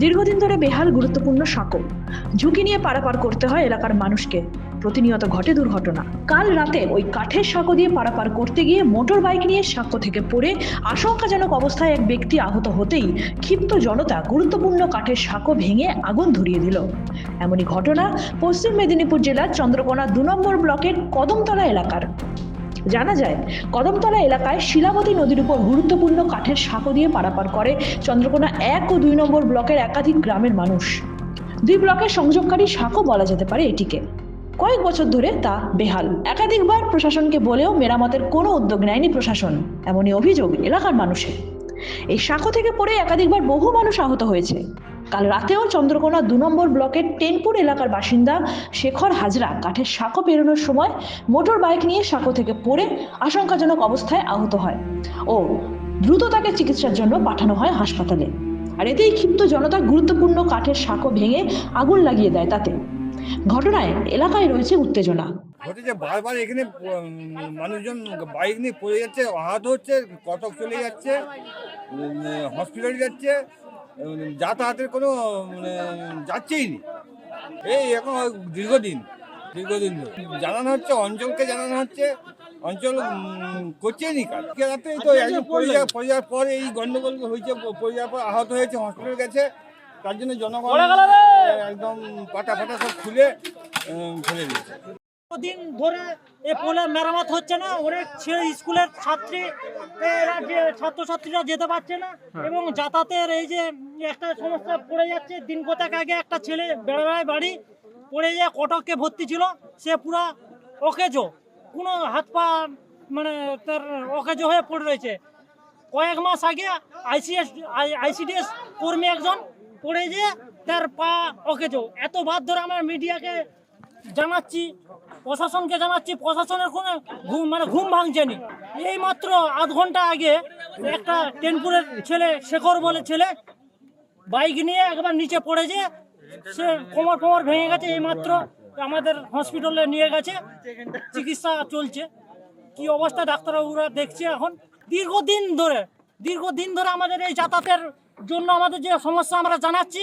দীর্ঘদিন ধরে বেহাল, গুরুত্বপূর্ণ সাঁকো। ঝুঁকি নিয়ে পারাপার করতে হয় এলাকার মানুষকে। প্রতিনিয়ত ঘটে দুর্ঘটনা। কাল রাতে ওই কাঠের সাঁকো দিয়ে পারাপার করতে গিয়ে মোটর বাইক নিয়ে সাঁকো থেকে পড়ে আশঙ্কাজনক অবস্থায় এক ব্যক্তি আহত হতেই ক্ষিপ্ত জনতা গুরুত্বপূর্ণ কাঠের সাঁকো ভেঙে আগুন ধরিয়ে দিল। এমনই ঘটনা পশ্চিম মেদিনীপুর জেলার চন্দ্রকোনা দু নম্বর ব্লকের কদমতলা এলাকার। জানা যায়, কদমতলা এলাকায় শিলাবতী নদীর উপর গুরুত্বপূর্ণ কাঠের সাঁকো দিয়ে পারাপার করে চন্দ্রকোনা এক ও দুই নম্বর ব্লকের একাধিক গ্রামের মানুষ। দুই ব্লকের সংযোগকারী সাঁকো বলা যেতে পারে এটিকে। কয়েক বছর ধরে তা বেহাল। একাধিকবার প্রশাসনকে বলেও মেরামতের কোনো উদ্যোগ নেয়নি প্রশাসন, এমনই অভিযোগ এলাকার মানুষের। এই সাঁকো থেকে পড়ে একাধিকবার বহু মানুষ আহত হয়েছে। কাল রাতেও চন্দ্রকোনা দু নম্বর ব্লকের টেনপুর এলাকার বাসিন্দা শেখর হাজরা কাঠের সাঁকো পেরোনোর সময় মোটর বাইক নিয়ে সাঁকো থেকে পড়ে আশঙ্কাজনক অবস্থায় আহত হয় ও দ্রুত তাকে চিকিৎসার জন্য পাঠানো হয় হাসপাতালে। আর এতেই ক্ষিপ্ত জনতা গুরুত্বপূর্ণ কাঠের সাঁকো ভেঙে আগুন লাগিয়ে দেয় তাতে। ঘটনায় এলাকায় রয়েছে উত্তেজনা। ঘটেছে বারবার এখানে মানুষজন বাইক নিয়ে পড়ে যাচ্ছে, আহত হচ্ছে কটক চলে যাচ্ছে হসপিটালে যাচ্ছে যাতায়াতের কোনো মানে, যাচ্ছেই নি। এই এখন দীর্ঘদিন দীর্ঘদিন জানানো হচ্ছে অঞ্চলকে জানানো হচ্ছে অঞ্চল উম, করছেই নি কাজ। রাতে তো একজন পড়ে যাওয়ার পর এই গন্ডগোল হয়েছে পড়ে যাওয়ার পর আহত হয়েছে হসপিটাল গেছে। তার জন্য জনগণ একদম পাটা ফাটা সব খুলে ফেলে দিচ্ছে দিন ধরে এ পোলে মেরামত হচ্ছে না অনেক স্কুলের ছাত্রী এরা ছাত্রছাত্রীরা যেতে পারছে না এবং যাতায়াতের এই যে একটা সমস্যা পড়ে যাচ্ছে দিন কোথাক আগে একটা ছেলে বেড়ায় বাড়ি পড়ে যায় কটককে ভর্তি ছিল সে পুরা অকেজো কোনো হাত পা মানে তার অকেজো হয়ে পড়ে রয়েছে। কয়েক মাস আগে আইসিএস আইসিডিএস কর্মী একজন পড়ে যে তার পা অকেজো। এত বাদ ধরে আমার মিডিয়াকে জানাচ্ছি, প্রশাসনকে জানাচ্ছি, প্রশাসনের কোনো ঘুম মানে ঘুম ভাঙছে নি এই মাত্র আধ ঘণ্টা আগে একটা টেনপুরের ছেলে, শেখর বলে ছেলে, বাইক নিয়ে একবার নিচে পড়ে পড়েছে, সে কোমর কোমর ভেঙে গেছে এই মাত্র আমাদের হসপিটালে নিয়ে গেছে, চিকিৎসা চলছে। কি অবস্থা, ডাক্তারবাবুরা দেখছে এখন। দীর্ঘদিন ধরে দীর্ঘদিন ধরে আমাদের এই যাতায়াতের জন্য আমাদের যে সমস্যা আমরা জানাচ্ছি